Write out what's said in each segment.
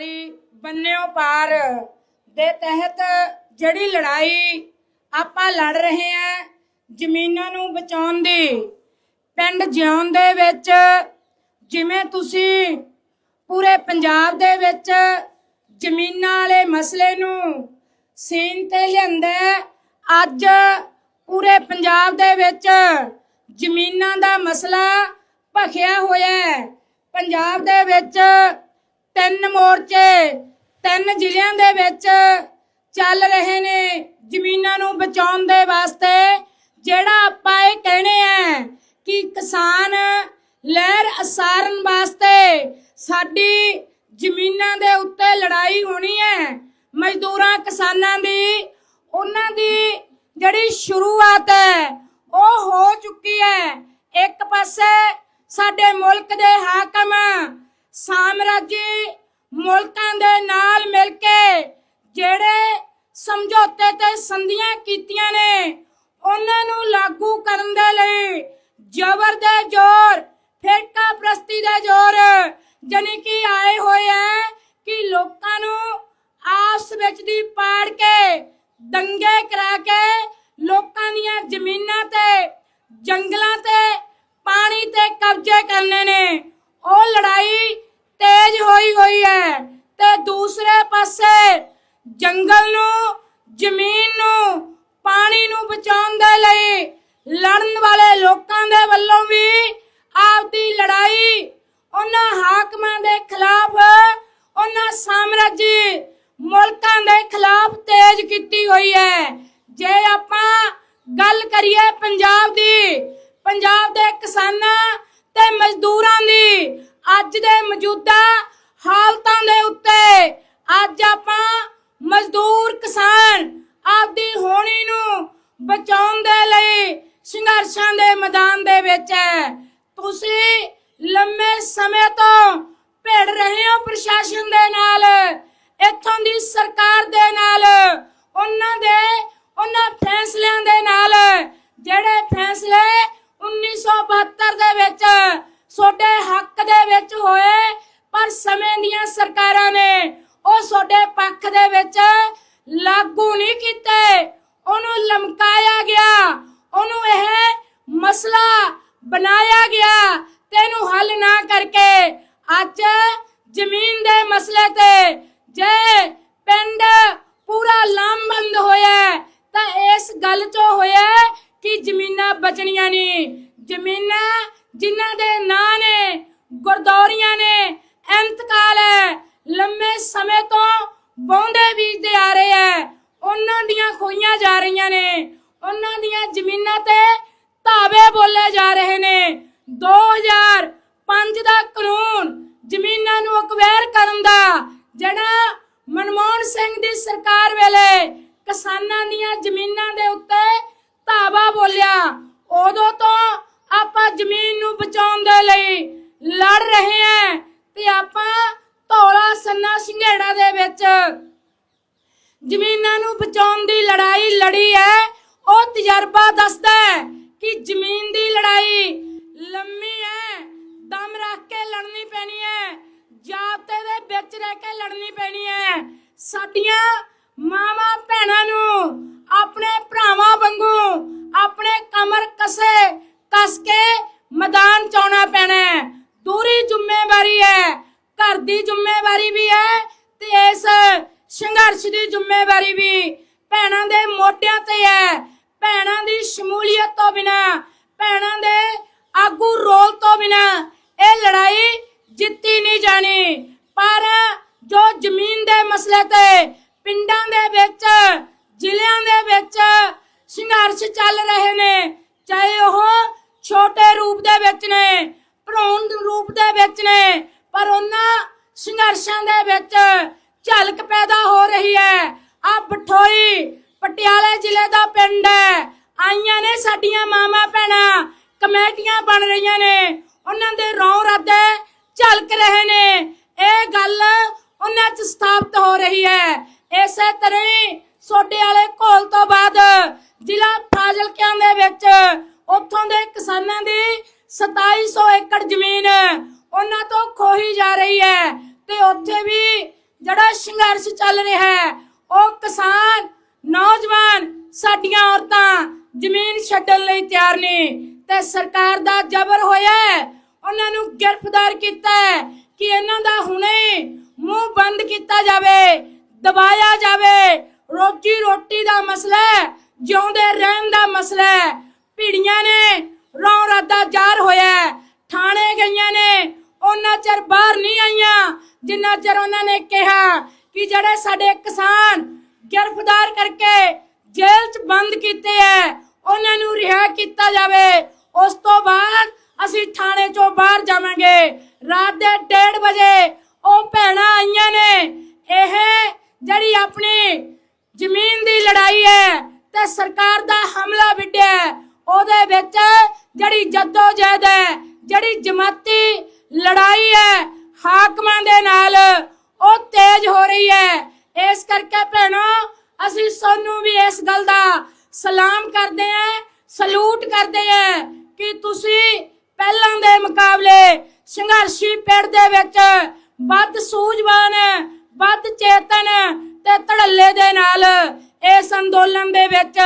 ਸਾਰੀ ਬੰਨਿਓ ਪਾਰ ਦੇ ਤਹਿਤ ਜਿਹੜੀ ਲੜਾਈ ਆਪਾਂ ਲੜ ਰਹੇ ਹਾਂ ਜ਼ਮੀਨਾਂ ਨੂੰ ਬਚਾਉਣ ਦੀ, ਪਿੰਡ ਜਿਉਣ ਦੇ ਵਿੱਚ ਜਿਵੇਂ ਤੁਸੀਂ ਪੂਰੇ ਪੰਜਾਬ ਦੇ ਵਿੱਚ ਜ਼ਮੀਨਾਂ ਵਾਲੇ ਮਸਲੇ ਨੂੰ ਸੀਨ ਤੇ ਲਿਆਂਦਾ ਅੱਜ ਪੂਰੇ ਪੰਜਾਬ ਦੇ ਵਿੱਚ ਜ਼ਮੀਨਾਂ ਦਾ ਮਸਲਾ ਭਖਿਆ ਹੋਇਆ ਹੈ। ਪੰਜਾਬ ਦੇ ਵਿੱਚ ਤਿੰਨ ਮੋਰਚੇ, ਤਿੰਨ ਜ਼ਿਲ੍ਹਿਆਂ ਦੇ ਵਿੱਚ ਚੱਲ ਰਹੇ ਨੇ ਜ਼ਮੀਨਾਂ ਨੂੰ ਬਚਾਉਣ ਦੇ ਵਾਸਤੇ। ਜਿਹੜਾ ਆਪਾਂ ਇਹ ਕਹਿਣੇ ਆ ਕਿ ਕਿਸਾਨ ਲਹਿਰ ਅਸਾਰਨ ਵਾਸਤੇ ਸਾਡੀ ਜ਼ਮੀਨਾਂ ਦੇ ਉੱਤੇ ਲੜਾਈ ਹੋਣੀ ਹੈ, ਮਜ਼ਦੂਰਾਂ ਕਿਸਾਨਾਂ ਦੀ, ਉਹਨਾਂ ਦੀ ਜਿਹੜੀ ਸ਼ੁਰੂਆਤ ਹੈ, ਉਹ ਹੋ ਚੁੱਕੀ ਹੈ। ਇੱਕ ਪਾਸੇ ਸਾਡੇ ਮੁਲਕ ਦੇ ਹਾਕਮ ਸਾਮਰਾਜੀ ਮੁਲਕਾਂ ਦੇ ਨਾਲ ਮਿਲ ਕੇ ਜਿਹੜੇ ਸਮਝੌਤੇ ਤੇ ਸੰਧੀਆਂ ਕੀਤੀਆਂ ਨੇ, ਉਹਨਾਂ ਨੂੰ ਲਾਗੂ ਕਰਨ ਦੇ ਲਈ ਜ਼ਬਰ ਦੇ ਜ਼ੋਰ, ਫਿਰਕਾ ਪ੍ਰਸਤੀ ਦੇ ਜ਼ੋਰ ਜਾਣੀ ਕਿ ਆਏ ਹੋਏ ਹੈ ਕਿ ਲੋਕਾਂ ਨੂੰ ਆਪਸ ਵਿੱਚ ਦੀ ਪਾੜ ਕੇ, ਦੰਗੇ ਕਰਾ ਕੇ ਲੋਕਾਂ ਦੀਆਂ ਜ਼ਮੀਨਾਂ ਤੇ, ਜੰਗਲਾਂ ਤੇ ਪਾਣੀ ਤੇ ਕਬਜ਼ੇ ਕਰਨੇ ਨੇ। ਉਹ ਲੜਾਈ ਤੇਜ਼ ਹੋਈ ਹੋਈ ਹੈ ਤੇ ਦੂਸਰੇ ਪਾਸੇ ਜੰਗਲ ਨੂੰ, ਜ਼ਮੀਨ ਨੂੰ, ਪਾਣੀ ਨੂੰ ਬਚਾਉਣ ਦੇ ਲਈ ਲੜਨ ਵਾਲੇ ਲੋਕਾਂ ਦੇ ਵੱਲੋਂ ਵੀ ਆਪਦੀ ਲੜਾਈ, ਉਹਨਾਂ ਹਾਕਮਾਂ ਦੇ ਖਿਲਾਫ, ਉਹਨਾਂ ਸਾਮਰਾਜੀ ਮੁਲਕਾਂ ਦੇ ਖਿਲਾਫ ਤੇਜ਼ ਕੀਤੀ ਹੋਈ ਹੈ। ਜੇ ਆਪਾਂ ਗੱਲ ਕਰੀਏ ਪੰਜਾਬ ਦੀ, ਪੰਜਾਬ ਦੇ ਕਿਸਾਨਾਂ ਤੇ ਮਜ਼ਦੂਰਾਂ ਦੀ ਅੱਜ ਦੇ ਮੌਜੂਦਾ ਹਾਲਤਾਂ ਦੇ ਉੱਤੇ ਅੱਜ ਆਪਾਂ ਮਜ਼ਦੂਰ ਕਿਸਾਨ ਆਪਦੀ ਹੋਣੀ ਨੂੰ ਬਚਾਉਣ ਦੇ ਲਈ ਸੰਘਰਸ਼ਾਂ ਦੇ ਮੈਦਾਨ ਦੇ ਵਿੱਚ ਹੈ। ਤੁਸੀਂ ਲੰਮੇ ਸਮੇਂ ਤੋਂ ਭਿੜ ਰਹੇ ਹੋ ਪ੍ਰਸ਼ਾਸਨ ਦੇ ਨਾਲ, ਇੱਥੋਂ ਦੀ ਸਰਕਾਰ ਦੇ ਨਾਲ, ਉਹਨਾਂ ਦੇ, ਉਹਨਾਂ ਫੈਸਲਿਆਂ ਦੇ ਨਾਲ, ਜਿਹੜੇ ਫੈਸਲੇ 1972 ਦੇ ਵਿੱਚ ਤੁਹਾਡੇ ਹੱਕ ਦੇ ਵਿੱਚ ਹੋਏ, ਪਰ ਸਮੇਂ ਦੀਆਂ ਸਰਕਾਰਾਂ ਨੇ ਉਹ ਤੁਹਾਡੇ ਪੱਖ ਦੇ ਵਿੱਚ ਲਾਗੂ ਨਹੀਂ ਕੀਤੇ। ਉਹਨੂੰ ਲਮਕਾਇਆ ਗਿਆ, ਉਹਨੂੰ ਇਹ ਮਸਲਾ ਬਣਾਇਆ ਗਿਆ ਤੇ ਇਹਨੂੰ ਹੱਲ ਨਾ ਕਰਕੇ ਅੱਜ ਜ਼ਮੀਨ ਦੇ ਮਸਲੇ ਤੇ ਜੇ ਪਿੰਡ ਪੂਰਾ ਲਾਮਬੰਦ ਹੋਇਆ, ਤਾਂ ਇਸ ਗੱਲ ਤੋਂ ਹੋਇਆ ਕਿ ਜ਼ਮੀਨਾਂ ਬਚਣੀਆਂ ਨਹੀਂ ਜ਼ਮੀਨਾਂ ਜਿਨ੍ਹਾਂ ਦੇ ਨਾਂ ਨੇ, ਗੁਰਦੌਰੀਆਂ ਨੇ ਇੰਤਕਾਲ ਹੈ। ਲੰਮੇ ਸਮੇਂ ਤੋਂ ਬੌਂਦੇ ਬੀਜਦੇ ਆ ਰਹੇ ਹੈ। ਉਹਨਾਂ ਦੀਆਂ ਖੋਈਆਂ ਜਾ ਰਹੀਆਂ ਨੇ। ਉਹਨਾਂ ਦੀਆਂ ਜ਼ਮੀਨਾਂ ਤੇ ਧਾਵੇ ਬੋਲੇ ਜਾ ਰਹੇ ਨੇ। 2005 ਦਾ ਕਾਨੂੰਨ ਜ਼ਮੀਨਾਂ ਨੂੰ ਅਕਵੈਰ ਕਰਨ ਦਾ, ਜਿਹੜਾ ਮਨਮੋਹਨ ਸਿੰਘ ਦੀ ਸਰਕਾਰ ਵੇਲੇ ਕਿਸਾਨਾਂ ਦੀਆਂ ਜ਼ਮੀਨਾਂ ਦੇ ਉੱਤੇ ਧਾਵਾ ਬੋਲਿਆ। ਉਦੋਂ ਤੋਂ ਆਪਾਂ ਜ਼ਮੀਨ ਨੂੰ ਬਚਾਉਣ ਦੇ ਲਈ ਲੜ ਰਹੇ ਹਾਂ ਤੇ ਆਪਾਂ ਧੌਲਾ ਸੰਨਾ ਸਿੰਘੇੜਾ ਦੇ ਵਿੱਚ ਜ਼ਮੀਨਾਂ ਨੂੰ ਬਚਾਉਣ ਦੀ ਲੜਾਈ ਲੜੀ ਹੈ। ਉਹ ਤਜਰਬਾ ਦੱਸਦਾ ਹੈ ਕਿ ਜ਼ਮੀਨ ਦੀ ਲੜਾਈ ਲੰਮੀ ਹੈ, ਦਮ ਰੱਖ ਕੇ ਲੜਨੀ ਪੈਣੀ ਹੈ, ਜਾਬਤੇ ਦੇ ਵਿੱਚ ਰਹਿ ਕੇ ਲੜਨੀ ਪੈਣੀ ਹੈ। ਸਾਡੀਆਂ ਮਾਵਾਂ ਭੈਣਾਂ ਨੂੰ, ਆਪਣੇ ਭਰਾਵਾਂ ਵਾਂਗੂ, ਆਪਣੇ ਕਮਰ ਕਸੇ, ਕਸ ਕੇ ਮੈਦਾਨ ਚ ਪੈਣਾ ਦੂਰੀ ਜ਼ਿੰਮੇਵਾਰੀ ਹੈ, ਘਰ ਦੀ ਜ਼ਿੰਮੇਵਾਰੀ ਵੀ ਹੈ ਤੇ ਇਸ ਸੰਘਰਸ਼ ਦੀ ਜ਼ਿੰਮੇਵਾਰੀ ਵੀ। ਭੈਣਾਂ ਦੇ ਮੋਢਿਆਂ ਤੇ ਹੈ। ਭੈਣਾਂ ਦੀ ਸ਼ਮੂਲੀਅਤ ਤੋਂ ਬਿਨਾ, ਭੈਣਾਂ ਦੇ ਆਗੂ ਰੋਲ ਤੋਂ ਬਿਨਾ ਇਹ ਲੜਾਈ ਜਿੱਤੀ ਨਹੀਂ ਜਾਣੀ। ਪਰ ਜੋ ਜ਼ਮੀਨ ਦੇ ਮਸਲੇ ਤੇ ਪਿੰਡਾਂ ਦੇ ਵਿੱਚ, ਜ਼ਿਲ੍ਹਿਆਂ ਦੇ ਵਿੱਚ ਸੰਘਰਸ਼ ਚੱਲ ਰਹੇ ਨੇ। ਚਾਹੇ ਉਹ ਛੋਟੇ ਰੂਪ ਦੇ ਵਿੱਚ ਨੇ, ਭਰੂਣ ਰੂਪ ਦੇ ਵਿੱਚ ਨੇ, ਪਰ ਉਹਨਾਂ ਸੰਘਰਸ਼ਾਂ ਦੇ ਵਿੱਚ ਝਲਕ ਪੈਦਾ ਹੋ ਰਹੀ ਹੈ। ਆ ਬਠੋਈ ਪਟਿਆਲੇ ਜ਼ਿਲ੍ਹੇ ਦਾ ਪਿੰਡ ਹੈ। ਆਈਆਂ ਨੇ ਸਾਡੀਆਂ ਮਾਮਾ ਭੈਣਾਂ, ਕਮੇਟੀਆਂ ਬਣ ਰਹੀਆਂ ਨੇ। ਉਹਨਾਂ ਦੇ ਰੌਂ ਰਾਦੇ ਝਲਕ ਰਹੇ ਨੇ ਇਹ ਗੱਲ ਉਹਨਾਂ 'ਚ ਸਥਾਪਿਤ ਹੋ ਰਹੀ ਹੈ ਇਸੇ ਤਰ੍ਹਾਂ ਹੀ ਸੋਡੇ ਵਾਲੇ ਘੋਲ ਤੋਂ ਬਾਅਦ ਜ਼ਿਲ੍ਹਾ ਫਾਜ਼ਿਲਕਿਆਂ ਦੇ ਵਿੱਚ ਉੱਥੋਂ ਦੇ ਕਿਸਾਨਾਂ ਦੀ 2700 ਏਕੜ ਜ਼ਮੀਨ ਉਹਨਾਂ ਤੋਂ ਖੋਹੀ ਜਾ ਰਹੀ ਹੈ ਤੇ ਉੱਥੇ ਵੀ ਜਿਹੜਾ ਸੰਘਰਸ਼ ਚੱਲ ਰਿਹਾ ਹੈ, ਉਹ ਕਿਸਾਨ, ਨੌਜਵਾਨ ਸਾਡੀਆਂ ਔਰਤਾਂ ਜ਼ਮੀਨ ਛੱਡਣ ਲਈ ਤਿਆਰ ਨੇ ਤੇ ਸਰਕਾਰ ਦਾ ਜ਼ਬਰ ਹੋਇਆ ਹੈ, ਉਹਨਾਂ ਨੂੰ ਗ੍ਰਿਫਤਾਰ ਕੀਤਾ ਕਿ ਇਹਨਾਂ ਦਾ ਹੁਣੇ ਮੂੰਹ ਬੰਦ ਕੀਤਾ ਜਾਵੇ ਦਬਾਇਆ ਜਾਵੇ। ਰੋਜੀ ਰੋਟੀ ਦਾ ਮਸਲਾ ਹੈ, ਜਿਉਂਦੇ ਰਹਿਣ ਦਾ ਮਸਲਾ ਹੈ। ਭੀੜੀਆਂ ਨੇ ਰੌਂ ਰਾਦਾ ਜ਼ਾਰ ਹੋਇਆ ਥਾਣੇ ਗਈਆਂ ਨੇ, ਉਹਨਾਂ ਚਿਰ ਬਾਹਰ ਨਹੀਂ ਆਈਆਂ। ਜਿੰਨਾ ਚਿਰ ਉਹਨਾਂ ਨੇ ਕਿਹਾ ਕਿ ਜਿਹੜੇ ਸਾਡੇ ਕਿਸਾਨ ਗ੍ਰਿਫਤਾਰ ਕਰਕੇ ਜੇਲ੍ਹ 'ਚ ਬੰਦ ਕੀਤੇ ਐ ਉਹਨਾਂ ਨੂੰ ਰਿਹਾ ਕੀਤਾ ਜਾਵੇ। ਉਸ ਤੋਂ ਬਾਅਦ ਅਸੀਂ ਥਾਣੇ 'ਚੋਂ ਬਾਹਰ ਜਾਵਾਂਗੇ। ਰਾਤ ਦੇ 1:30 ਵਜੇ ਉਹ ਭੈਣਾਂ ਆਈਆਂ ਨੇ। ਇਹ ਜ਼ਮੀਨ ਦੀ ਲੜਾਈ ਹੈ ਤੇ ਸਰਕਾਰ ਦਾ ਹਮਲਾ ਵਿੱਢਿਆ ਉਹਦੇ ਵਿੱਚ ਜਿਹੜੀ ਜੱਦੋ ਜਹਿਦ ਹੈ, ਜਿਹੜੀ ਜਮਾਤੀ ਲੜਾਈ ਹੈ, ਹਾਕਮਾਂ ਦੇ ਨਾਲ ਉਹ ਤੇਜ਼ ਹੋ ਰਹੀ ਹੈ। ਇਸ ਕਰਕੇ ਭੈਣੋ, ਅਸੀਂ ਸੋਨੂੰ ਵੀ ਇਸ ਗੱਲ ਦਾ ਸਲਾਮ ਕਰਦੇ ਹਾਂ, ਸਲੂਟ ਕਰਦੇ ਹਾਂ ਕਿ ਤੁਸੀਂ ਪਹਿਲਾਂ ਦੇ ਮੁਕਾਬਲੇ ਸੰਘਰਸ਼ੀ ਪਿੰਡ ਦੇ ਵਿੱਚ ਵੱਧ ਸੂਝਵਾਨ, ਵੱਧ ਚੇਤਨ ਤੇ ਧੜੱਲੇ ਦੇ ਨਾਲ ਇਸ ਅੰਦੋਲਨ ਦੇ ਵਿੱਚ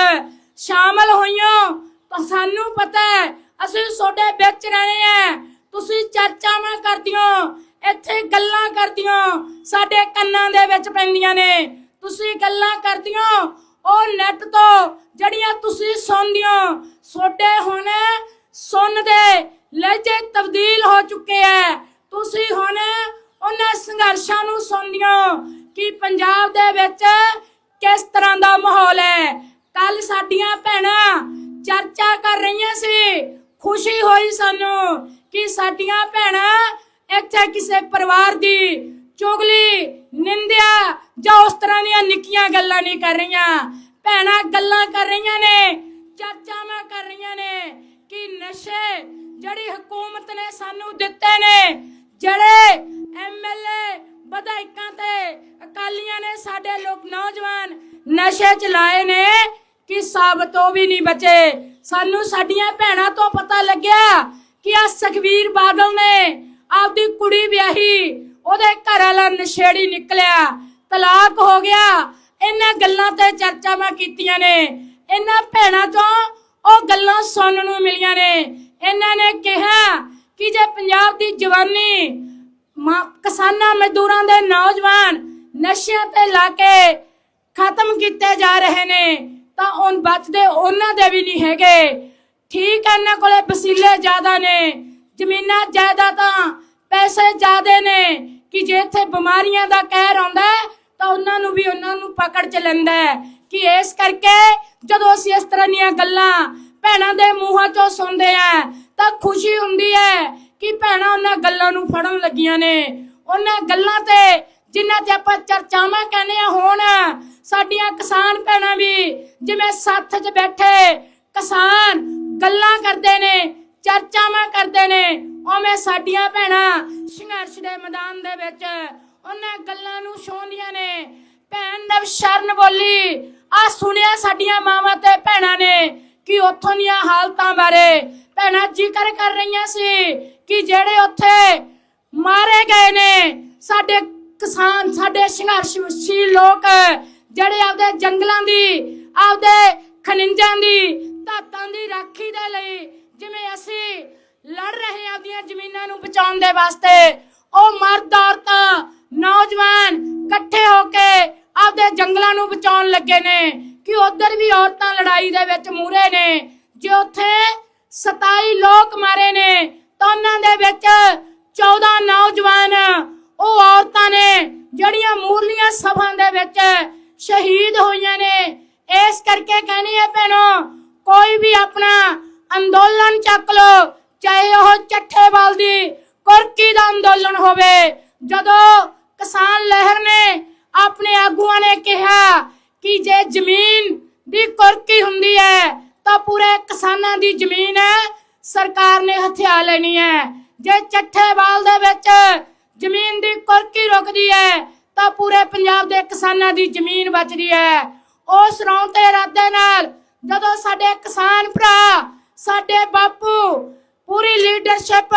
ਸ਼ਾਮਲ ਹੋਈਓ ਤਾਂ ਸਾਨੂੰ ਪਤਾ ਹੈ, ਅਸੀਂ ਤੁਹਾਡੇ ਵਿੱਚ ਰਹੇ ਹਾਂ। ਤੁਸੀਂ ਚਰਚਾਵਾਂ ਕਰਦੀਆਂ, ਇੱਥੇ ਗੱਲਾਂ ਕਰਦੀਆਂ, ਸਾਡੇ ਕੰਨਾਂ ਦੇ ਵਿੱਚ ਪੈਂਦੀਆਂ ਨੇ। ਤੁਸੀਂ ਗੱਲਾਂ ਕਰਦੀਆਂ, ਉਹ ਨੈਟ ਤੋਂ ਜਿਹੜੀਆਂ ਤੁਸੀਂ ਸੁਣਦੀਆਂ, ਤੁਹਾਡੇ ਹੁਣ ਸੁਣ ਦੇ ਲਹਿਜੇ ਤਬਦੀਲ ਹੋ ਚੁੱਕੇ ਐ ਤੁਸੀਂ ਹੁਣ ਉਹਨਾਂ ਸੰਘਰਸ਼ਾਂ ਨੂੰ ਸੁਣਦੀਆਂ ਕਿ ਪੰਜਾਬ ਦੇ ਵਿੱਚ ਕਿਸ ਤਰ੍ਹਾਂ ਦਾ ਮਾਹੌਲ ਹੈ? ਕੱਲ ਸਾਡੀਆਂ ਭੈਣਾਂ ਚਰਚਾ ਕਰ ਰਹੀਆਂ ਸੀ। ਖੁਸ਼ੀ ਹੋਈ ਸਾਨੂੰ ਕਿ ਸਾਡੀਆਂ ਭੈਣਾਂ ਇੱਥੇ ਕਿਸੇ ਪਰਿਵਾਰ ਦੀ ਚੁਗਲੀ, ਨਿੰਦਿਆ ਜਾਂ ਉਸ ਤਰ੍ਹਾਂ ਦੀਆਂ ਨਿੱਕੀਆਂ ਗੱਲਾਂ ਨਹੀਂ ਕਰ ਰਹੀਆਂ। ਭੈਣਾਂ ਗੱਲਾਂ ਕਰ ਰਹੀਆਂ ਨੇ, ਚਰਚਾਵਾਂ ਕਰ ਰਹੀਆਂ ਨੇ ਕਿ ਨਸ਼ੇ ਜਿਹੜੀ ਹਕੂਮਤ ਨੇ ਸਾਨੂੰ ਦਿੱਤੇ ਨੇ, ਜਿਹੜੇ ਐਮਐਲਏ ਵਿਧਾਇਕਾਂ ਤੇ ਅਕਾਲੀਆਂ ਨੇ ਸਾਡੇ ਲੋਕ ਨੌਜਵਾਨ ਨਸ਼ੇ ਚ ਲਾਏ ਨੇ ਕਿ ਸਾਬਤ ਉਹ ਵੀ ਨਹੀਂ ਬਚੇ। ਸਾਨੂੰ ਸਾਡੀਆਂ ਭੈਣਾਂ ਤੋਂ ਪਤਾ ਲੱਗਿਆ ਕਿ ਆ ਸੁਖਵੀਰ ਬਾਦਲ ਨੇ ਆਪਦੀ ਕੁੜੀ ਵਿਆਹੀ, ਉਹਦੇ ਘਰ ਵਾਲਾ ਨਸ਼ੇੜੀ ਨਿਕਲਿਆ, ਤਲਾਕ ਹੋ ਗਿਆ। ਇਹਨਾਂ ਗੱਲਾਂ ਤੇ ਚਰਚਾਵਾਂ ਕੀਤੀਆਂ ਨੇ। ਇਹਨਾਂ ਭੈਣਾਂ ਤੋਂ ਉਹ ਗੱਲਾਂ ਸੁਣਨ ਨੂੰ ਮਿਲੀਆਂ ਨੇ। ਇਹਨਾਂ ਨੇ ਕਿਹਾ ਕਿ ਜੇ ਪੰਜਾਬ ਦੀ ਜਵਾਨੀ ਕਿਸਾਨਾਂ ਮਜ਼ਦੂਰਾਂ ਦੇ ਨੌਜਵਾਨ ਨਸ਼ਿਆਂ ਤੇ ਲਾ ਕੇ ਖਤਮ ਕੀਤੇ ਜਾ ਰਹੇ ਨੇ, ਤਾਂ ਉਹ ਬਚਦੇ ਉਹਨਾਂ ਦੇ ਵੀ ਨਹੀਂ ਹੈਗੇ। ਠੀਕ ਹੈ, ਇਹਨਾਂ ਕੋਲੇ ਵਸੀਲੇ ਜ਼ਿਆਦਾ ਨੇ, ਜ਼ਮੀਨਾਂ ਜਾਇਦਾਦਾਂ ਪੈਸੇ ਜ਼ਿਆਦੇ ਨੇ, ਕਿ ਜੇ ਇੱਥੇ ਬਿਮਾਰੀਆਂ ਦਾ ਕਹਿਰ ਆਉਂਦਾ ਤਾਂ ਉਹਨਾਂ ਨੂੰ ਵੀ ਉਹਨਾਂ ਨੂੰ ਪਕੜ ਚ ਲੈਂਦਾ ਕਿ ਇਸ ਕਰਕੇ ਜਦੋਂ ਅਸੀਂ ਇਸ ਤਰ੍ਹਾਂ ਦੀਆਂ ਗੱਲਾਂ ਭੈਣਾਂ ਦੇ ਮੂੰਹਾਂ ਚੋਂ ਸੁਣਦੇ ਆ ਤਾਂ ਖੁਸ਼ੀ ਹੁੰਦੀ ਹੈ ਕਿ ਭੈਣਾਂ ਉਹਨਾਂ ਗੱਲਾਂ ਨੂੰ ਫੜਨ ਲੱਗੀਆਂ ਨੇ? ਉਹਨਾਂ ਗੱਲਾਂ ਤੇ ਜਿਨ੍ਹਾਂ ਤੇ ਆਪਾਂ ਚਰਚਾਵਾਂ ਕਹਿੰਦੇ ਆ ਹੁਣ, ਸਾਡੀਆਂ ਕਿਸਾਨ ਭੈਣਾਂ ਵੀ ਜਿਵੇਂ ਸੱਥ 'ਚ ਬੈਠੇ, ਕਿਸਾਨ ਗੱਲਾਂ ਕਰਦੇ ਨੇ, ਚਰਚਾਵਾਂ ਕਰਦੇ ਨੇ, ਉਵੇਂ ਸਾਡੀਆਂ ਭੈਣਾਂ ਸੰਘਰਸ਼ ਦੇ ਮੈਦਾਨ ਦੇ ਵਿੱਚ ਉਹਨਾਂ ਗੱਲਾਂ ਨੂੰ ਛੋਂਦੀਆਂ ਨੇ। ਭੈਣ ਨਵ ਸ਼ਰਨ ਬੋਲੀ ਆ ਸੁਣਿਆ ਸਾਡੀਆਂ ਮਾਵਾਂ ਤੇ ਭੈਣਾਂ ਨੇ ਕਿ ਉੱਥੋਂ ਦੀਆਂ ਹਾਲਤਾਂ ਬਾਰੇ ਭੈਣਾ, ਜ਼ਿਕਰ ਕਰ ਰਹੀਆਂ ਸੀ ਕਿ ਜਿਹੜੇ ਉੱਥੇ ਮਾਰੇ ਗਏ ਨੇ, ਸਾਡੇ ਕਿਸਾਨ, ਸਾਡੇ ਸੰਘਰਸ਼ਸ਼ੀਲ ਲੋਕ, ਜਿਹੜੇ ਆਪਦੇ ਜੰਗਲਾਂ ਦੀ, ਆਪਦੇ ਖਣਿਜਾਂ ਦੀ, ਧਾਤਾਂ ਦੀ ਰਾਖੀ ਦੇ ਲਈ ਜਿਵੇਂ ਅਸੀਂ ਲੜ ਰਹੇ ਆਪਦੀਆਂ ਜ਼ਮੀਨਾਂ ਨੂੰ ਬਚਾਉਣ ਦੇ ਵਾਸਤੇ, ਉਹ ਮਰਦ ਔਰਤਾਂ, ਨੌਜਵਾਨ ਇਕੱਠੇ ਹੋ ਕੇ ਆਪਦੇ ਜੰਗਲਾਂ ਨੂੰ ਬਚਾਉਣ ਲੱਗੇ ਨੇ ਕਿ ਉਧਰ ਵੀ ਔਰਤਾਂ ਲੜਾਈ ਦੇ ਵਿੱਚ ਮੂਰੇ ਨੇ, ਜੇ ਉੱਥੇ 27 ਲੋਕ ਮਾਰੇ ਨੇ ਤਾਂ ਉਹਨਾਂ ਦੇ ਵਿੱਚ 14 ਨੌਜਵਾਨ, ਉਹ ਔਰਤਾਂ ਨੇ ਜਿਹੜੀਆਂ ਮੂਰਲੀਆਂ ਸਭਾ ਦੇ ਵਿੱਚ ਸ਼ਹੀਦ ਹੋਈਆਂ ਨੇ। ਇਸ ਕਰਕੇ ਕਹਿੰਦੀ ਹੈ ਭੈਣੋ, ਕੋਈ ਵੀ ਆਪਣਾ ਅੰਦੋਲਨ ਚੱਕ ਲੋ, ਚਾਹੇ ਉਹ ਚੱਠੇਵਾਲ ਦੀ ਕੁਰਕੀ ਦਾ ਅੰਦੋਲਨ ਹੋਵੇ। ਜਦੋਂ ਕਿਸਾਨ ਲਹਿਰ ਨੇ ਆਪਣੇ ਆਗੂਆਂ ਨੇ ਕਿਹਾ ਕਿ ਜੇ ਜ਼ਮੀਨ ਦੀ ਕੁਰਕੀ ਹੁੰਦੀ ਹੈ ਤਾਂ ਪੂਰੇ ਕਿਸਾਨਾਂ ਦੀ ਜ਼ਮੀਨ ਸਰਕਾਰ ਨੇ ਹਥਿਆ ਲੈਣੀ ਹੈ। ਜੇ ਚੱਠੇਵਾਲ ਦੇ ਵਿੱਚ ਜ਼ਮੀਨ ਦੀ ਕੁਰਕੀ ਰੁਕਦੀ ਹੈ, ਤਾਂ ਪੂਰੇ ਪੰਜਾਬ ਦੇ ਕਿਸਾਨਾਂ ਦੀ ਜ਼ਮੀਨ ਬਚਦੀ ਹੈ। ਉਸ ਰੌਂ ਤੇ ਇਰਾਦੇ ਨਾਲ ਜਦੋਂ ਸਾਡੇ ਕਿਸਾਨ ਭਰਾ, ਸਾਡੇ ਬਾਪੂ ਪੂਰੀ ਲੀਡਰਸ਼ਿਪ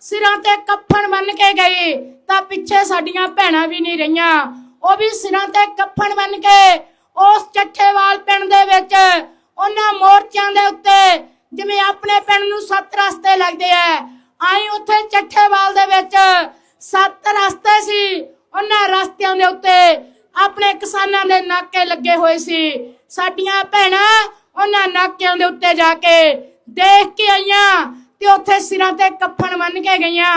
ਸਿਰਾਂ ਤੇ ਕੱਫਣ ਬੰਨ ਕੇ ਗਈ ਤਾਂ ਪਿੱਛੇ ਸਾਡੀਆਂ ਭੈਣਾਂ ਵੀ ਨਹੀਂ ਰਹੀਆਂ। ਉਹ ਵੀ ਸਿਰਾਂ ਤੇ ਕੱਫਣ ਬੰਨ ਕੇ ਉਸ ਚੱਠੇਵਾਲ ਪਿੰਡ ਦੇ ਵਿੱਚ ਉਹਨਾਂ ਮੋਰਚਿਆਂ ਦੇ ਉੱਤੇ ਜਿਵੇਂ ਆਪਣੇ ਪਿੰਡ ਨੂੰ ਸੱਤ ਰਸਤੇ ਲੱਗਦੇ ਆ ਆਈ ਉੱਥੇ ਚੱਠੇਵਾਲ ਦੇ ਵਿੱਚ ਸੱਤ ਰਸਤੇ ਸੀ, ਉਹਨਾਂ ਰਸਤਿਆਂ ਦੇ ਉੱਤੇ ਆਪਣੇ ਕਿਸਾਨਾਂ ਦੇ ਨਾਕੇ ਲੱਗੇ ਹੋਏ ਸੀ। ਸਾਡੀਆਂ ਭੈਣਾਂ ਉਹਨਾਂ ਨਾਕਿਆਂ ਦੇ ਉੱਤੇ ਜਾ ਕੇ ਦੇਖ ਕੇ ਆਈਆਂ ਤੇ ਉੱਥੇ ਸਿਰਾਂ ਤੇ ਕੱਫਣ ਬੰਨ ਕੇ ਗਈਆਂ।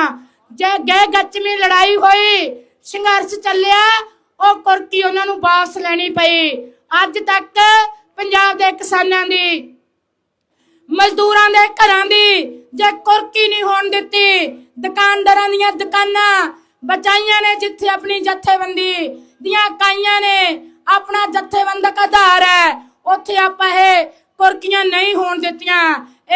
ਜੇ ਗਏ ਗੱਚਵੀਂ ਲੜਾਈ ਹੋਈ, ਸੰਘਰਸ਼ ਚੱਲਿਆ, ਉਹ ਕੁਰਕੀ ਉਹਨਾਂ ਨੂੰ ਵਾਪਸ ਲੈਣੀ ਪਈ। ਅੱਜ ਤੱਕ ਪੰਜਾਬ ਦੇ ਕਿਸਾਨਾਂ ਦੀ, ਮਜ਼ਦੂਰਾਂ ਦੇ ਘਰਾਂ ਦੀ ਜੇ ਕੁਰਕੀ ਨਹੀਂ ਹੋਣ ਦਿੱਤੀ, ਦੁਕਾਨਦਾਰਾਂ ਦੀਆਂ ਦੁਕਾਨਾਂ ਬਚਾਈਆਂ ਨੇ ਜਿੱਥੇ ਆਪਣੀ ਜਥੇਬੰਦੀ ਦੀਆਂ ਕਾਈਆਂ ਨੇ, ਆਪਣਾ ਜਥੇਬੰਦਕ ਆਧਾਰ ਹੈ, ਉੱਥੇ ਆਪਾਂ ਇਹ ਕੁਰਕੀਆਂ ਨਹੀਂ ਹੋਣ ਦਿੱਤੀਆਂ।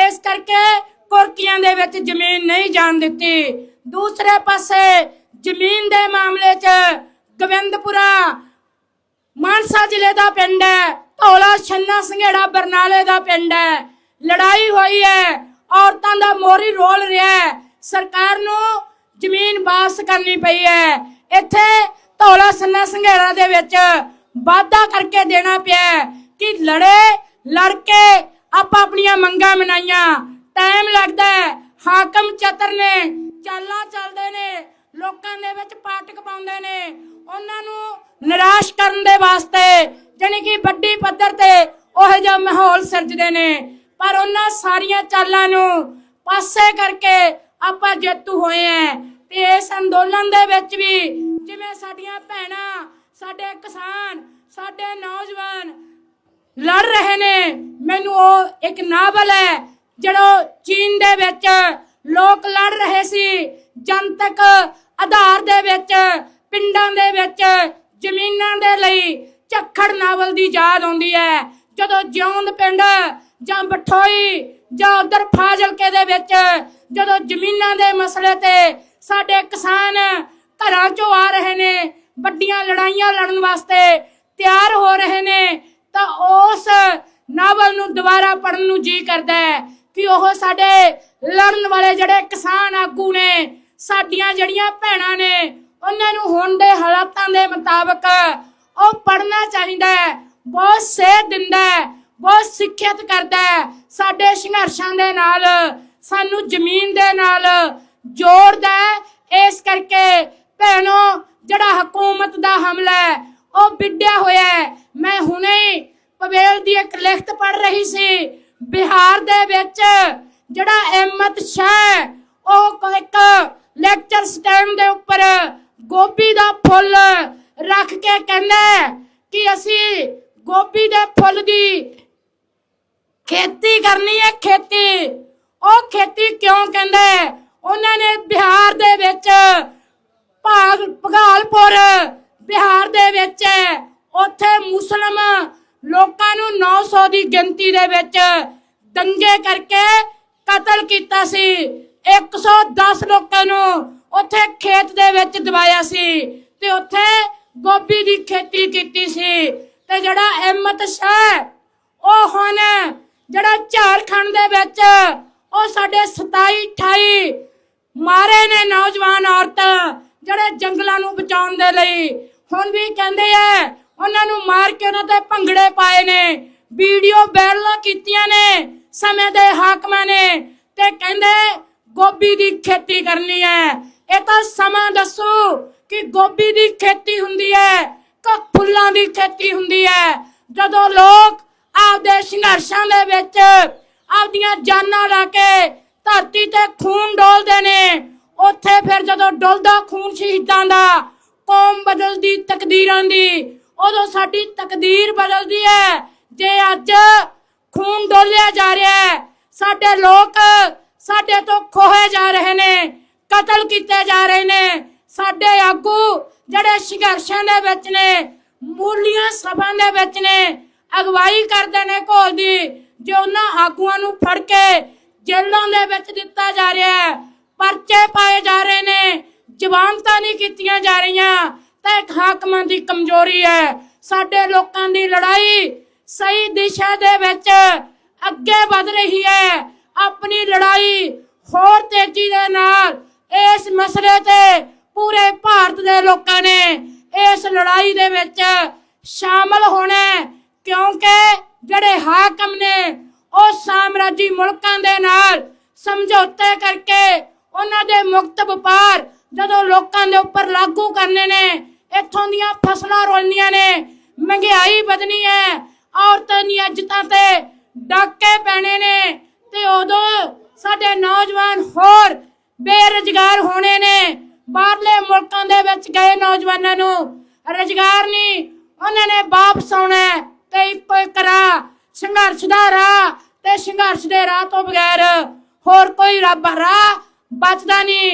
ਇਸ ਕਰਕੇ ਕੁਰਕੀਆਂ ਦੇ ਵਿੱਚ ਜ਼ਮੀਨ ਨਹੀਂ ਜਾਣ ਦਿੱਤੀ। ਦੂਸਰੇ ਪਾਸੇ ਜ਼ਮੀਨ ਦੇ ਮਾਮਲੇ 'ਚ ਗੋਬਿੰਦਪੁਰਾ ਮਾਨਸਾ ਜ਼ਿਲ੍ਹੇ ਦਾ ਪਿੰਡ ਹੈ। ਧੌਲਾ ਛੰਨਾ ਸੰਘੇੜਾ ਬਰਨਾਲੇ ਦਾ ਪਿੰਡ ਹੈ। ਲੜਾਈ ਹੋਈ ਹੈ। ਔਰਤਾਂ ਦਾ ਮੋਰੀ ਰੋਲ ਰਿਹਾ ਹੈ। ਸਰਕਾਰ ਨੂੰ ਜ਼ਮੀਨ ਵਾਪਸ ਕਰਨੀ ਪਈ ਹੈ। ਇੱਥੇ ਧੌਲਾ ਛੰਨਾ ਸੰਘੇੜਾ ਦੇ ਵਿੱਚ ਵਾਅਦਾ ਕਰਕੇ ਦੇਣਾ ਪਿਆ ਕਿ ਲੜੇ, ਲੜ ਕੇ ਆਪਾਂ ਆਪਣੀਆਂ ਮੰਗਾਂ ਮਨਾਈਆਂ। ਟਾਈਮ ਲੱਗਦਾ ਹੈ। ਹਾਕਮ ਚਤਰ ਨੇ, ਚਾਲਾਂ ਚੱਲਦੇ ਨੇ। ਲੋਕਾਂ ਦੇ ਵਿੱਚ ਪਾਟਕ ਪਾਉਂਦੇ ਨੇ। ਉਹਨਾਂ ਨੂੰ ਨਿਰਾਸ਼ ਕਰਨ ਦੇ ਵਾਸਤੇ, ਜਾਣੀ ਕਿ ਵੱਡੀ ਪੱਧਰ ਤੇ ਉਹ ਜਿਹਾ ਮਾਹੌਲ ਸਿਰਜਦੇ ਨੇ। ਪਰ ਉਹਨਾਂ ਸਾਰੀਆਂ ਚਾਲਾਂ ਨੂੰ ਪਾਸੇ ਕਰਕੇ ਆਪਾਂ ਜੇਤੂ ਹੋਏ ਆ ਤੇ ਇਸ ਅੰਦੋਲਨ ਦੇ ਵਿੱਚ ਵੀ ਜਿਵੇਂ ਸਾਡੀਆਂ ਭੈਣਾਂ, ਸਾਡੇ ਕਿਸਾਨ, ਸਾਡੇ ਨੌਜਵਾਨ ਲੜ ਰਹੇ ਨੇ, ਮੈਨੂੰ ਉਹ ਇੱਕ ਨਾਵਲ ਹੈ, ਜਿਹੜਾ ਚੀਨ ਦੇ ਵਿੱਚ ਲੋਕ ਲੜ ਰਹੇ ਸੀ, ਜਨਤਕ ਆਧਾਰ ਦੇ ਵਿੱਚ, ਪਿੰਡਾਂ ਦੇ ਵਿੱਚ, ਜ਼ਮੀਨਾਂ ਦੇ ਲਈ ਝੱਖੜ ਨਾਵਲ ਦੀ ਯਾਦ ਆਉਂਦੀ ਹੈ। ਜਦੋਂ ਜਿਉਂਦ ਪਿੰਡ ਜਾਂ ਬਠੋਈ ਜਾਂ ਉਧਰ ਫਾਜ਼ਿਲਕੇ ਦੇ ਵਿੱਚ, ਜਦੋਂ ਜ਼ਮੀਨਾਂ ਦੇ ਮਸਲੇ ਤੇ ਸਾਡੇ ਕਿਸਾਨ ਘਰਾਂ ਚੋਂ ਆ ਰਹੇ ਨੇ, ਵੱਡੀਆਂ ਲੜਾਈਆਂ ਲੜਨ ਵਾਸਤੇ ਤਿਆਰ ਹੋ ਰਹੇ ਨੇ, ਤਾਂ ਉਸ ਨਾਵਲ ਨੂੰ ਦੁਬਾਰਾ ਪੜਨ ਨੂੰ ਜੀ ਕਰਦਾ ਹੈ ਕਿ ਉਹ ਸਾਡੇ ਲੜਨ ਵਾਲੇ ਜਿਹੜੇ ਕਿਸਾਨ ਆਗੂ ਨੇ ਸਾਡੀਆਂ ਜਿਹੜੀਆਂ ਭੈਣਾਂ ਨੇ, ਉਹਨਾਂ ਨੂੰ ਹੁਣ ਦੇ ਹਾਲਾਤਾਂ ਦੇ ਮੁਤਾਬਕ ਉਹ ਪੜਨਾ ਚਾਹੀਦਾ ਹੈ, ਬਹੁਤ ਸੇਧ ਦਿੰਦਾ ਹੈ, ਬਹੁਤ ਸਿੱਖਿਅਤ ਕਰਦਾ ਹੈ। ਸਾਡੇ ਸੰਘਰਸ਼ਾਂ ਦੇ ਨਾਲ, ਸਾਨੂੰ ਜ਼ਮੀਨ ਦੇ ਨਾਲ ਜੋੜਦਾ ਹੈ। ਇਸ ਕਰਕੇ ਭੈਣੋ, ਜਿਹੜਾ ਹਕੂਮਤ ਦਾ ਹਮਲਾ ਹੈ, ਉਹ ਵਿੱਢਿਆ ਹੋਇਆ ਹੈ। ਮੈਂ ਹੁਣੇ ਹੀ ਪਵੇਲ ਦੀ ਇੱਕ ਲਿਖਤ ਪੜ ਰਹੀ ਸੀ। ਬਿਹਾਰ ਦੇ ਵਿੱਚ ਜਿਹੜਾ ਅਹਿਮਦ ਸ਼ਾਹ ਉਹ ਇੱਕ ਲੈਕਚਰ ਸਟੈਂਡ ਦੇ ਉੱਪਰ ਗੋਭੀ ਦਾ ਫੁੱਲ ਰੱਖ ਕੇ ਕਹਿੰਦਾ ਕਿ ਅਸੀਂ ਗੋਭੀ ਦੇ ਫੁੱਲ ਦੀ ਖੇਤੀ ਕਰਨੀ ਹੈ ਖੇਤੀ। ਉਹ ਖੇਤੀ ਕਿਉਂ ਕਹਿੰਦਾ ਉਹਨਾਂ ਨੇ ਬਿਹਾਰ ਦੇ ਵਿੱਚ ਭਾਗ ਭਗਾਲਪੁਰ ਬਿਹਾਰ ਦੇ ਵਿੱਚ ਉੱਥੇ ਮੁਸਲਮ ਲੋਕਾਂ ਨੂੰ 900 ਦੀ ਗਿਣਤੀ ਦੇ ਵਿੱਚ ਦੰਗੇ ਕਰਕੇ ਕਤਲ ਕੀਤਾ ਸੀ। 110 ਲੋਕਾਂ ਨੂੰ ਉੱਥੇ ਖੇਤ ਦੇ ਵਿੱਚ ਦਵਾਇਆ ਸੀ ਤੇ ਉੱਥੇ ਗੋਭੀ ਦੀ ਖੇਤੀ ਕੀਤੀ ਸੀ। ਤੇ ਜਿਹੜਾ ਅਹਿਮਦ ਸ਼ਾਹ ਉਹ ਹੁਣ ਜਿਹੜਾ ਝਾਰਖੰਡ ਦੇ ਵਿੱਚ ਉਹ ਸਾਡੇ 27 28 ਮਾਰੇ ਨੇ ਨੌਜਵਾਨ ਔਰਤ ਜਿਹੜੇ ਜੰਗਲਾਂ ਨੂੰ ਬਚਾਉਣ ਦੇ ਲਈ। ਹੁਣ ਵੀ ਕਹਿੰਦੇ ਆ, ਉਹਨਾਂ ਨੂੰ ਮਾਰ ਕੇ ਉਹਨਾਂ ਤੇ ਭੰਗੜੇ ਪਾਏ ਨੇ, ਵੀਡੀਓ ਵਾਇਰਲਾਂ ਕੀਤੀਆਂ ਨੇ ਸਮੇਂ ਦੇ ਹਾਕਮਾਂ ਨੇ ਤੇ ਕਹਿੰਦੇ ਗੋਭੀ ਦੀ ਖੇਤੀ ਕਰਨੀ ਹੈ। ਇਹ ਤਾਂ ਸਮਾਂ ਦੱਸੋ ਕਿ ਗੋਭੀ ਦੀ ਖੇਤੀ ਹੁੰਦੀ ਹੈ ਕਿ ਫੁੱਲਾਂ ਦੀ ਖੇਤੀ ਹੁੰਦੀ ਹੈ। ਜਦੋਂ ਲੋਕ ਆਪਦੇ ਸੰਘਰਸ਼ਾਂ ਦੇ ਵਿੱਚ ਆਪਦੀਆਂ ਜਾਨਾਂ ਲਾ ਕੇ ਧਰਤੀ ਤੇ ਖੂਨ ਡੋਲਦੇ ਨੇ, ਉੱਥੇ ਫਿਰ ਜਦੋਂ ਡੋਲਦਾ ਖੂਨ ਸ਼ਹੀਦਾਂ ਦਾ, ਕੌਮ ਬਦਲਦੀ ਤਕਦੀਰਾਂ ਦੀ, ਉਦੋਂ ਸਾਡੀ ਤਕਦੀਰ ਬਦਲਦੀ ਹੈ। ਜੇ ਅੱਜ ਖੂਨ ਡੋਲਿਆ ਜਾ ਰਿਹਾ ਹੈ, ਸਾਡੇ ਲੋਕ ਸਾਡੇ ਤੋਂ ਖੋਹੇ ਜਾ ਰਹੇ ਨੇ, ਕਤਲ ਕੀਤੇ ਜਾ ਰਹੇ ਨੇ। ਸਾਡੇ ਆਗੂ ਜਿਹੜੇ ਸੰਘਰਸ਼ਾਂ ਦੇ ਵਿੱਚ ਨੇ, ਮੂਲੀਆਂ ਸਭਾ ਦੇ ਵਿੱਚ ਨੇ, ਅਗਵਾਈ ਕਰਦੇ ਨੇ ਘੋਲ ਦੀ, ਜੇ ਉਹਨਾਂ ਆਗੂਆਂ ਨੂੰ ਫੜ ਕੇ ਜੇਲ੍ਹਾਂ ਦੇ ਵਿੱਚ ਦਿੱਤਾ ਜਾ ਰਿਹਾ ਹੈ, ਪਰਚੇ ਪਾਏ ਜਾ ਰਹੇ ਨੇ ਜ਼ਮਾਨਤਾਂ ਨਹੀਂ ਕੀਤੀਆਂ ਜਾ ਰਹੀਆਂ, ਤਾਂ ਇੱਕ ਹਾਕਮਾਂ ਦੀ ਕਮਜ਼ੋਰੀ ਹੈ। ਸਾਡੇ ਲੋਕਾਂ ਦੀ ਲੜਾਈ ਸਹੀ ਦਿਸ਼ਾ ਦੇ ਵਿੱਚ ਅੱਗੇ ਵਧ ਰਹੀ ਹੈ। ਆਪਣੀ ਲੜਾਈ ਹੋਰ ਤੇਜ਼ੀ ਦੇ ਨਾਲ ਇਸ ਮਸਲੇ ਤੇ ਪੂਰੇ ਭਾਰਤ ਦੇ ਲੋਕਾਂ ਨੇ ਇਸ ਲੜਾਈ ਦੇ ਵਿੱਚ ਸ਼ਾਮਲ ਹੋਣਾ ਕਿਉਂਕਿ ਜਿਹੜੇ ਹਾਕਮ ਨੇ ਉਹ ਸਾਮਰਾਜੀ ਮੁਲਕਾਂ ਦੇ ਨਾਲ ਸਮਝੌਤੇ ਕਰਕੇ ਉਹਨਾਂ ਦੇ ਮੁਕਤ ਵਪਾਰ ਜਦੋਂ ਲੋਕਾਂ ਦੇ ਉੱਪਰ ਲਾਗੂ ਕਰਨੇ ਨੇ, ਇੱਥੋਂ ਦੀਆਂ ਫਸਲਾਂ ਰੋਲਣੀਆਂ ਨੇ, ਮਹਿੰਗਾਈ ਵਧਣੀ ਹੈ, ਔਰਤਾਂ ਦੀਆਂ ਇੱਜ਼ਤਾਂ ਤੇ ਡਾਕੇ ਪੈਣੇ ਨੇ ਤੇ ਉਦੋਂ ਸਾਡੇ ਨੌਜਵਾਨ ਹੋਰ ਬੇਰੁਜ਼ਗਾਰ ਹੋਣੇ ਨੇ। ਬਾਹਰਲੇ ਮੁਲਕਾਂ ਦੇ ਵਿੱਚ ਗਏ ਨੌਜਵਾਨਾਂ ਨੂੰ। ਰੁਜ਼ਗਾਰ ਨਹੀਂ, ਉਹਨਾਂ ਨੇ ਵਾਪਸ ਆਉਣਾ ਤੇ ਇੱਕੋ ਇੱਕ ਰਾਹ, ਸੰਘਰਸ਼ ਦਾ ਰਾਹ ਤੇ ਸੰਘਰਸ਼ ਦੇ ਰਾਹ ਤੋਂ ਬਗੈਰ ਹੋਰ ਕੋਈ ਰੱਬ ਰਾਹ ਬਚਦਾ ਨਹੀਂ।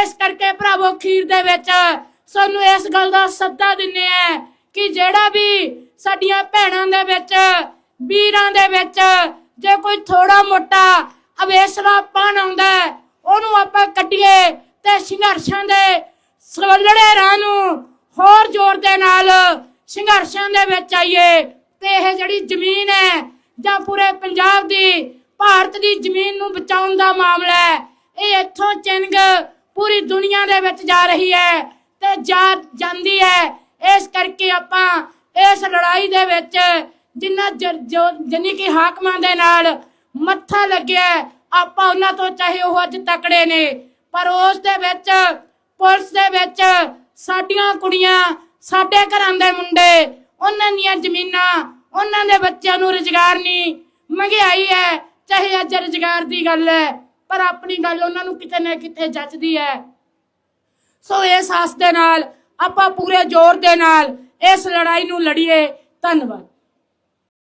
ਇਸ ਕਰਕੇ ਭਰਾਵੋ ਖੀਰ ਦੇ ਵਿੱਚ ਸਾਨੂੰ ਇਸ ਗੱਲ ਦਾ ਸੱਦਾ ਦਿੰਨੇ ਆ ਕਿ ਜਿਹੜਾ ਵੀ ਸਾਡੀਆਂ ਭੈਣਾਂ ਦੇ ਵਿੱਚ, ਵੀਰਾਂ ਦੇ ਵਿੱਚ ਜੇ ਕੋਈ ਥੋੜਾ ਮੋਟਾ ਅਵੇਸਲਾ ਪਣ ਆਉਂਦਾ ਉਹਨੂੰ ਆਪਾਂ ਕੱਢੀਏ ਤੇ ਸੰਘਰਸ਼ਾਂ ਦੇ ਸਵਲੜੇ ਰਾਹ ਨੂੰ ਹੋਰ ਜ਼ੋਰ ਦੇ ਨਾਲ ਸੰਘਰਸ਼ਾਂ ਦੇ ਵਿੱਚ ਆਈਏ ਤੇ ਇਹ ਜਿਹੜੀ ਜ਼ਮੀਨ ਹੈ ਜਾਂ ਪੂਰੇ ਪੰਜਾਬ ਦੀ, ਭਾਰਤ ਦੀ ਜ਼ਮੀਨ ਨੂੰ ਬਚਾਉਣ ਦਾ ਮਾਮਲਾ ਹੈ, ਇਹ ਇੱਥੋਂ ਚਿੰਗ ਪੂਰੀ ਦੁਨੀਆ ਦੇ ਵਿੱਚ ਜਾ ਰਹੀ ਹੈ ਤੇ ਜਾ ਜਾਂਦੀ ਹੈ। ਇਸ ਕਰਕੇ ਆਪਾਂ ਇਸ ਲੜਾਈ ਦੇ ਵਿੱਚ ਜਿੰਨਾ ਜਿੰਨੀ ਕਿ ਹਾਕਮਾਂ ਦੇ ਨਾਲ ਮੱਥਾ ਲੱਗਿਆ ਆਪਾਂ ਉਹਨਾਂ ਤੋਂ ਚਾਹੇ ਉਹ ਅੱਜ ਤਕੜੇ ਨੇ, ਪਰ ਉਸ ਦੇ ਵਿੱਚ, ਪੁਲਿਸ ਦੇ ਵਿੱਚ ਸਾਡੀਆਂ ਕੁੜੀਆਂ, ਸਾਡੇ ਘਰਾਂ ਦੇ ਮੁੰਡੇ, ਉਹਨਾਂ ਦੀਆਂ ਜ਼ਮੀਨਾਂ, ਉਹਨਾਂ ਦੇ ਬੱਚਿਆਂ ਨੂੰ ਰੁਜ਼ਗਾਰ ਨਹੀਂ, ਮਹਿੰਗਾਈ ਹੈ, ਚਾਹੇ ਅੱਜ ਰੁਜ਼ਗਾਰ ਦੀ ਗੱਲ ਹੈ, ਪਰ ਆਪਣੀ ਗੱਲ ਉਹਨਾਂ ਨੂੰ ਕਿਤੇ ਨਾ ਕਿਤੇ ਜੱਚਦੀ ਹੈ। ਸੋ ਇਸ ਆਸ ਦੇ ਨਾਲ, ਆਪਾਂ ਪੂਰੇ ਜ਼ੋਰ ਦੇ ਨਾਲ ਇਸ ਲੜਾਈ ਨੂੰ ਲੜੀਏ। ਧੰਨਵਾਦ।